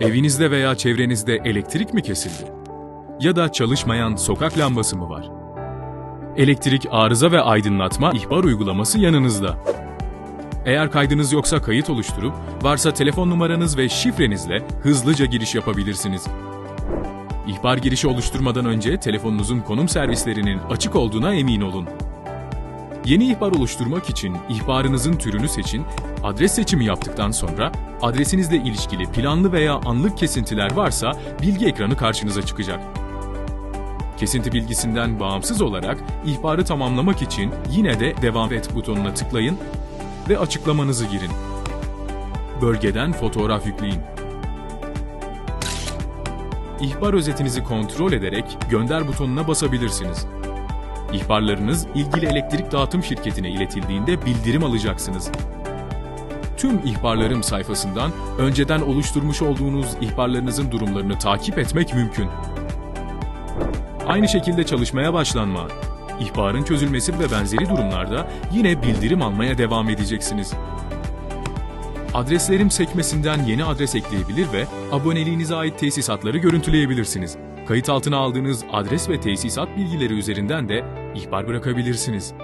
Evinizde veya çevrenizde elektrik mi kesildi? Ya da çalışmayan sokak lambası mı var? Elektrik arıza ve aydınlatma ihbar uygulaması yanınızda. Eğer kaydınız yoksa kayıt oluşturup, varsa telefon numaranız ve şifrenizle hızlıca giriş yapabilirsiniz. İhbar girişi oluşturmadan önce telefonunuzun konum servislerinin açık olduğuna emin olun. Yeni ihbar oluşturmak için ihbarınızın türünü seçin, adres seçimi yaptıktan sonra adresinizle ilişkili planlı veya anlık kesintiler varsa bilgi ekranı karşınıza çıkacak. Kesinti bilgisinden bağımsız olarak ihbarı tamamlamak için yine de devam et butonuna tıklayın ve açıklamanızı girin. Bölgeden fotoğraf yükleyin. İhbar özetinizi kontrol ederek gönder butonuna basabilirsiniz. İhbarlarınız ilgili elektrik dağıtım şirketine iletildiğinde bildirim alacaksınız. Tüm ihbarlarım sayfasından önceden oluşturmuş olduğunuz ihbarlarınızın durumlarını takip etmek mümkün. Aynı şekilde çalışmaya başlanma, ihbarın çözülmesi ve benzeri durumlarda yine bildirim almaya devam edeceksiniz. Adreslerim sekmesinden yeni adres ekleyebilir ve aboneliğinize ait tesisatları görüntüleyebilirsiniz. Kayıt altına aldığınız adres ve tesisat bilgileri üzerinden de ihbar bırakabilirsiniz.